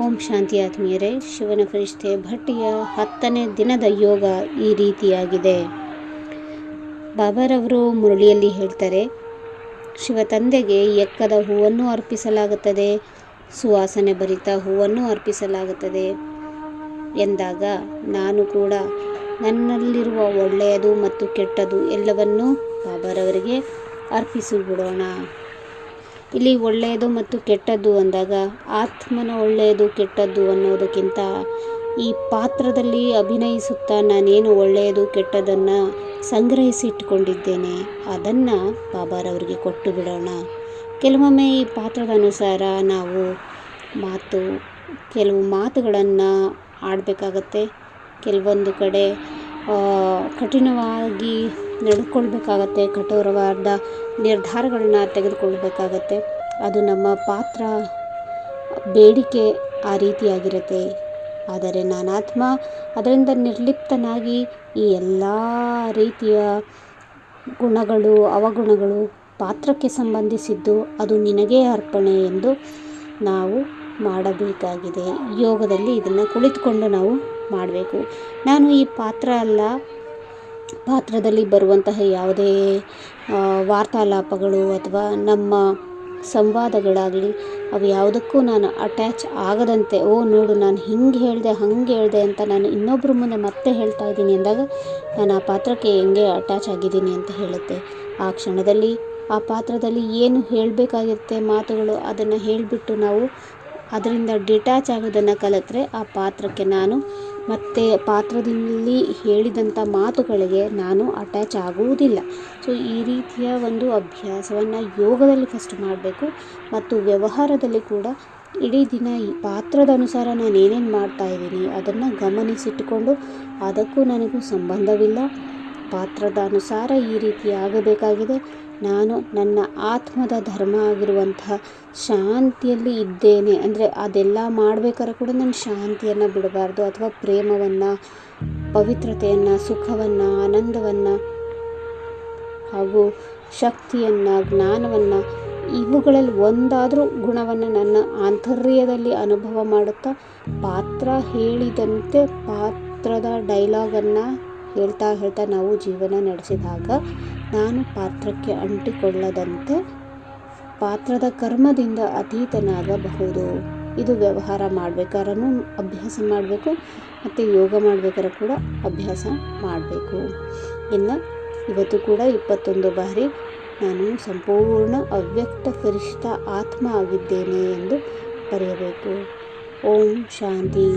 ಓಂ ಶಾಂತಿ ಆತ್ಮೀಯರೇ ಶಿವನ ಫರಿಷ್ಠೆ ಭಟ್ಟಿಯ ಹತ್ತನೇ ದಿನದ ಯೋಗ ಈ ರೀತಿಯಾಗಿದೆ. ಬಾಬಾರವರು ಮುರಳಿಯಲ್ಲಿ ಹೇಳ್ತಾರೆ, ಶಿವ ತಂದೆಗೆ ಎಕ್ಕದ ಹೂವನ್ನು ಅರ್ಪಿಸಲಾಗುತ್ತದೆ, ಸುವಾಸನೆ ಭರಿತ ಹೂವನ್ನು ಅರ್ಪಿಸಲಾಗುತ್ತದೆ. ಎಂದಾಗ, ನಾನು ಕೂಡ ನನ್ನಲ್ಲಿರುವ ಒಳ್ಳೆಯದು ಮತ್ತು ಕೆಟ್ಟದು ಎಲ್ಲವನ್ನೂ ಬಾಬಾರವರಿಗೆ ಅರ್ಪಿಸಿಬಿಡೋಣ. ಇಲ್ಲಿ ಒಳ್ಳೆಯದು ಮತ್ತು ಕೆಟ್ಟದ್ದು ಅಂದಾಗ ಆತ್ಮನ ಒಳ್ಳೆಯದು ಕೆಟ್ಟದ್ದು ಅನ್ನೋದಕ್ಕಿಂತ ಈ ಪಾತ್ರದಲ್ಲಿ ಅಭಿನಯಿಸುತ್ತಾ ನಾನೇನು ಒಳ್ಳೆಯದು ಕೆಟ್ಟದನ್ನು ಸಂಗ್ರಹಿಸಿಟ್ಕೊಂಡಿದ್ದೇನೆ, ಅದನ್ನು ಬಾಬಾರವರಿಗೆ ಕೊಟ್ಟು ಬಿಡೋಣ. ಕೆಲವೊಮ್ಮೆ ಈ ಪಾತ್ರದ ಅನುಸಾರ ನಾವು ಮಾತು, ಕೆಲವು ಮಾತುಗಳನ್ನು ಆಡಬೇಕಾಗತ್ತೆ. ಕೆಲವೊಂದು ಕಡೆ ಕಠಿಣವಾಗಿ ನಡ್ಕೊಳ್ಬೇಕಾಗತ್ತೆ ಕಠೋರವಾದ ನಿರ್ಧಾರಗಳನ್ನ ತೆಗೆದುಕೊಳ್ಬೇಕಾಗತ್ತೆ. ಅದು ನಮ್ಮ ಪಾತ್ರ, ಬೇಡಿಕೆ ಆ ರೀತಿಯಾಗಿರುತ್ತೆ. ಆದರೆ ನಾನಾತ್ಮ ಅದರಿಂದ ನಿರ್ಲಿಪ್ತನಾಗಿ ಈ ಎಲ್ಲ ರೀತಿಯ ಗುಣಗಳು, ಅವಗುಣಗಳು ಪಾತ್ರಕ್ಕೆ ಸಂಬಂಧಿಸಿದ್ದು ಅದು ನಿನಗೇ ಅರ್ಪಣೆ ಎಂದು ನಾವು ಮಾಡಬೇಕಾಗಿದೆ. ಯೋಗದಲ್ಲಿ ಇದನ್ನು ಕುಳಿತುಕೊಂಡು ನಾವು ಮಾಡಬೇಕು. ನಾನು ಈ ಪಾತ್ರ ಅಲ್ಲ ಪಾತ್ರದಲ್ಲಿ ಬರುವಂತಹ ಯಾವುದೇ ವಾರ್ತಾಲಾಪಗಳು ಅಥವಾ ನಮ್ಮ ಸಂವಾದಗಳಾಗಲಿ, ಅವು ಯಾವುದಕ್ಕೂ ನಾನು ಅಟ್ಯಾಚ್ ಆಗದಂತೆ, ಓ ನೋಡು ನಾನು ಹಿಂಗೆ ಹೇಳಿದೆ, ಹಂಗೆ ಹೇಳಿದೆ ಅಂತ ನಾನು ಇನ್ನೊಬ್ಬರ ಮುಂದೆ ಮತ್ತೆ ಹೇಳ್ತಾ ಇದ್ದೀನಿ ಅಂದಾಗ, ನಾನು ಆ ಪಾತ್ರಕ್ಕೆ ಹೆಂಗೆ ಅಟ್ಯಾಚ್ ಆಗಿದ್ದೀನಿ ಅಂತ ಹೇಳುತ್ತೆ. ಆ ಕ್ಷಣದಲ್ಲಿ, ಆ ಪಾತ್ರದಲ್ಲಿ ಏನು ಹೇಳಬೇಕಾಗಿರುತ್ತೆ ಮಾತುಗಳು ಅದನ್ನು ಹೇಳಿಬಿಟ್ಟು ನಾವು ಅದರಿಂದ ಡಿಟ್ಯಾಚ್ ಆಗೋದನ್ನು ಕಲಿತ್ರೆ ಆ ಪಾತ್ರಕ್ಕೆ ನಾನು ಮತ್ತು ಪಾತ್ರದಲ್ಲಿ ಹೇಳಿದಂಥ ಮಾತುಗಳಿಗೆ ನಾನು ಅಟ್ಯಾಚ್ ಆಗುವುದಿಲ್ಲ. ಸೊ ಈ ರೀತಿಯ ಒಂದು ಅಭ್ಯಾಸವನ್ನು ಯೋಗದಲ್ಲಿ ಫಸ್ಟ್ ಮಾಡಬೇಕು ಮತ್ತು ವ್ಯವಹಾರದಲ್ಲಿ ಕೂಡ ಇಡೀ ದಿನ ಈ ಪಾತ್ರದ ಅನುಸಾರ ನಾನು ಏನೇನು ಮಾಡ್ತಾ ಇದ್ದೀನಿ ಅದನ್ನು ಗಮನಿಸಿಟ್ಟುಕೊಂಡು ಅದಕ್ಕೂ ನನಗೂ ಸಂಬಂಧವಿಲ್ಲ. ಪಾತ್ರದ ಅನುಸಾರ ಈ ರೀತಿ ಆಗಬೇಕಾಗಿದೆ. ನಾನು ನನ್ನ ಆತ್ಮದ ಧರ್ಮ ಆಗಿರುವಂತಹ ಶಾಂತಿಯಲ್ಲಿ ಇದ್ದೇನೆ. ಅಂದರೆ ಅದೆಲ್ಲ ಮಾಡಬೇಕಾದ್ರೆ ಕೂಡ ನಾನು ಶಾಂತಿಯನ್ನು ಬಿಡಬಾರ್ದು, ಅಥವಾ ಪ್ರೇಮವನ್ನು, ಪವಿತ್ರತೆಯನ್ನು, ಸುಖವನ್ನು, ಆನಂದವನ್ನು, ಹಾಗೂ ಶಕ್ತಿಯನ್ನು, ಜ್ಞಾನವನ್ನು, ಇವುಗಳಲ್ಲಿ ಒಂದಾದರೂ ಗುಣವನ್ನು ನನ್ನ ಆಂತರ್ಯದಲ್ಲಿ ಅನುಭವ ಮಾಡುತ್ತಾ ಪಾತ್ರ ಹೇಳಿದಂತೆ ಪಾತ್ರದ ಡೈಲಾಗನ್ನು ಹೇಳ್ತಾ ಹೇಳ್ತಾ ನಾವು ಜೀವನ ನಡೆಸಿದಾಗ ನಾನು ಪಾತ್ರಕ್ಕೆ ಅಂಟಿಕೊಳ್ಳದಂತೆ ಪಾತ್ರದ ಕರ್ಮದಿಂದ ಅತೀತನಾಗಬಹುದು. ಇದು ವ್ಯವಹಾರ ಮಾಡಬೇಕಾದ್ರೂ ಅಭ್ಯಾಸ ಮಾಡಬೇಕು, ಮತ್ತು ಯೋಗ ಮಾಡಬೇಕಾದ್ರೆ ಕೂಡ ಅಭ್ಯಾಸ ಮಾಡಬೇಕು. ಇನ್ನು ಇವತ್ತು ಕೂಡ ಇಪ್ಪತ್ತೊಂದು ಬಾರಿ ನಾನು ಸಂಪೂರ್ಣ ಅವ್ಯಕ್ತ ಫರಿಷ್ಠ ಆತ್ಮ ಆಗಿದ್ದೇನೆ ಎಂದು ಬರೆಯಬೇಕು. ಓಂ ಶಾಂತಿ.